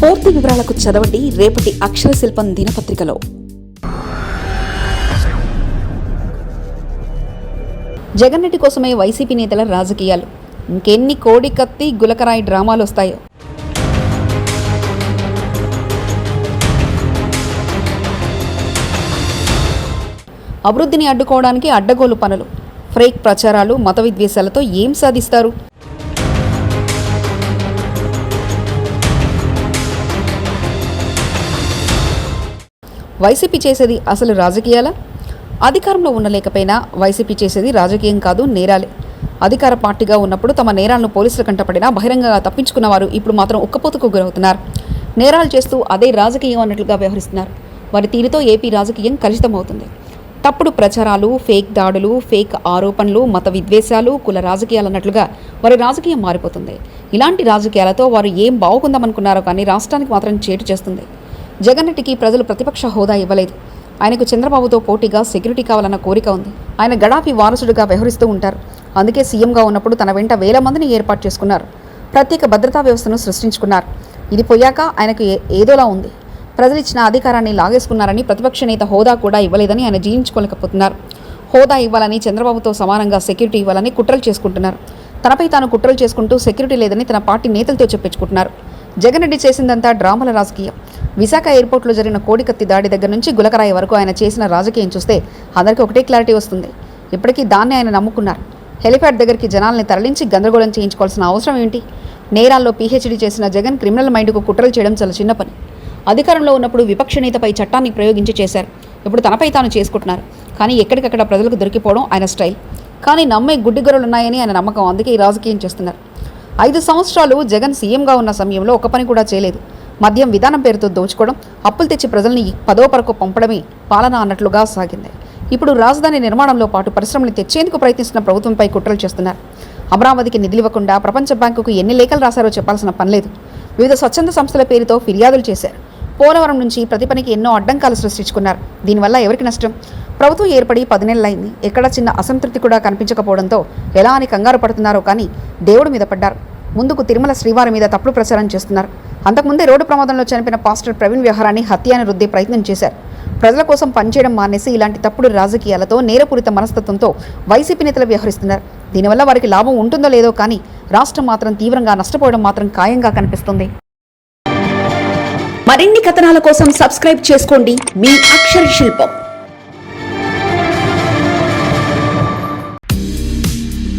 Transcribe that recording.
పూర్తి వివరాలకు చదవండి రేపటి అక్షర శిల్పం దినపత్రికలో. జగన్ రెడ్డి కోసమే వైసీపీ నేతల రాజకీయాలు. ఇంకెన్ని కోడి కత్తి గులకరాయి డ్రామాలు వస్తాయో. అభివృద్ధిని అడ్డుకోవడానికి అడ్డగోలు పనులు. ఫ్రేక్ ప్రచారాలు మత విద్వేషాలతో ఏం సాధిస్తారు? వైసీపీ చేసేది అసలు రాజకీయాలా? అధికారంలో ఉండలేకపోయినా వైసీపీ చేసేది రాజకీయం కాదు నేరాలే. అధికార పార్టీగా ఉన్నప్పుడు తమ నేరాలను పోలీసుల కంటపడినా బహిరంగంగా తప్పించుకున్న వారు ఇప్పుడు మాత్రం ఉక్కపోతకు గురవుతున్నారు. నేరాలు చేస్తూ అదే రాజకీయం అన్నట్లుగా వ్యవహరిస్తున్నారు. వారి తీరుతో ఏపీ రాజకీయం కలుషితమవుతుంది. తప్పుడు ప్రచారాలు ఫేక్ దాడులు ఫేక్ ఆరోపణలు మత విద్వేషాలు కుల రాజకీయాలు అన్నట్లుగా వారి రాజకీయం మారిపోతుంది. ఇలాంటి రాజకీయాలతో వారు ఏం బాగుందామనుకున్నారో కానీ రాష్ట్రానికి మాత్రం చేటు చేస్తుంది. జగన్ రెడ్డికి ప్రజలు ప్రతిపక్ష హోదా ఇవ్వలేదు. ఆయనకు చంద్రబాబుతో పోటీగా సెక్యూరిటీ కావాలన్న కోరిక ఉంది. ఆయన గడాఫీ వారసుడిగా వ్యవహరిస్తూ ఉంటారు. అందుకే సీఎంగా ఉన్నప్పుడు తన వెంట వేల మందిని ఏర్పాటు చేసుకున్నారు. ప్రత్యేక భద్రతా వ్యవస్థను సృష్టించుకున్నారు. ఇది పోయాక ఆయనకు ఏ- ఏదోలా ఉంది. ప్రజలు ఇచ్చిన అధికారాన్ని లాగేసుకున్నారని ప్రతిపక్ష నేత హోదా కూడా ఇవ్వలేదని ఆయన జీర్ణించుకోలేకపోతున్నారు. హోదా ఇవ్వాలని చంద్రబాబుతో సమానంగా సెక్యూరిటీ ఇవ్వాలని కుట్రలు చేసుకుంటున్నారు. తనపై తాను కుట్రలు చేసుకుంటూ సెక్యూరిటీ లేదని తన పార్టీ నేతలతో చెప్పించుకుంటున్నారు. జగన్ రెడ్డి చేసిందంతా డ్రామాల రాజకీయం. విశాఖ ఎయిర్పోర్ట్లో జరిగిన కోడికత్తి దాడి దగ్గర నుంచి గులకరాయి వరకు ఆయన చేసిన రాజకీయం చూస్తే అందరికీ ఒకటే క్లారిటీ వస్తుంది. ఇప్పటికీ దాన్ని ఆయన నమ్ముకున్నారు. హెలిప్యాడ్ దగ్గరికి జనాల్ని తరలించి గందరగోళం చేయించుకోవాల్సిన అవసరం ఏంటి? నేరాల్లో పీహెచ్డీ చేసిన జగన్ క్రిమినల్ మైండ్కు కుట్రలు చేయడం చాలా చిన్న పని. అధికారంలో ఉన్నప్పుడు విపక్ష నేతపై చట్టాన్ని ప్రయోగించి చేశారు. ఇప్పుడు తనపై తాను చేసుకుంటున్నారు. కానీ ఎక్కడికక్కడ ప్రజలకు దొరికిపోవడం ఆయన స్టైల్. కానీ నమ్మే గుడ్డి గొర్రెలున్నాయని ఆయన నమ్మకం. అందుకే ఈ రాజకీయం చేస్తున్నారు. ఐదు సంవత్సరాలు జగన్ సీఎంగా ఉన్న సమయంలో ఒక పని కూడా చేయలేదు. మద్యం విధానం పేరుతో దోచుకోవడం అప్పులు తెచ్చి ప్రజల్ని పదో పరకు పంపడమే పాలన అన్నట్లుగా సాగింది. ఇప్పుడు రాజధాని నిర్మాణంలో పాటు పరిశ్రమలు తెచ్చేందుకు ప్రయత్నిస్తున్న ప్రభుత్వంపై కుట్రలు చేస్తున్నారు. అమరావతికి నిధులివ్వకుండా ప్రపంచ బ్యాంకుకు ఎన్ని లేఖలు రాశారో చెప్పాల్సిన పనిలేదు వివిధ స్వచ్ఛంద సంస్థల పేరుతో ఫిర్యాదులు చేశారు. పోలవరం నుంచి ప్రతి పనికి ఎన్నో అడ్డంకాలు సృష్టించుకున్నారు. దీనివల్ల ఎవరికి నష్టం? ప్రభుత్వం ఏర్పడి పది నెలలైంది ఎక్కడ చిన్న అసంతృప్తి కూడా కనిపించకపోవడంతో ఎలా అని కంగారు పడుతున్నారో కానీ దేవుడి మీద పడ్డారు. ముందుకు తిరుమల శ్రీవారి మీద తప్పుడు ప్రచారం చేస్తున్నారు. అంతకుముందే రోడ్డు ప్రమాదంలో చనిపోయిన పాస్టర్ ప్రవీణ్ వ్యవహారాన్ని హత్య అని రుద్దే ప్రయత్నం చేశారు. ప్రజల కోసం పనిచేయడం మానేసి ఇలాంటి తప్పుడు రాజకీయాలతో నేరపూరిత మనస్తత్వంతో వైసీపీ నేతలు వ్యవహరిస్తున్నారు. దీనివల్ల వారికి లాభం ఉంటుందో లేదో కానీ రాష్ట్రం మాత్రం తీవ్రంగా నష్టపోవడం మాత్రం ఖాయంగా కనిపిస్తుంది. మరిన్ని కథనాల కోసం సబ్స్క్రైబ్ చేసుకోండి. మీ అక్షర శిల్పం.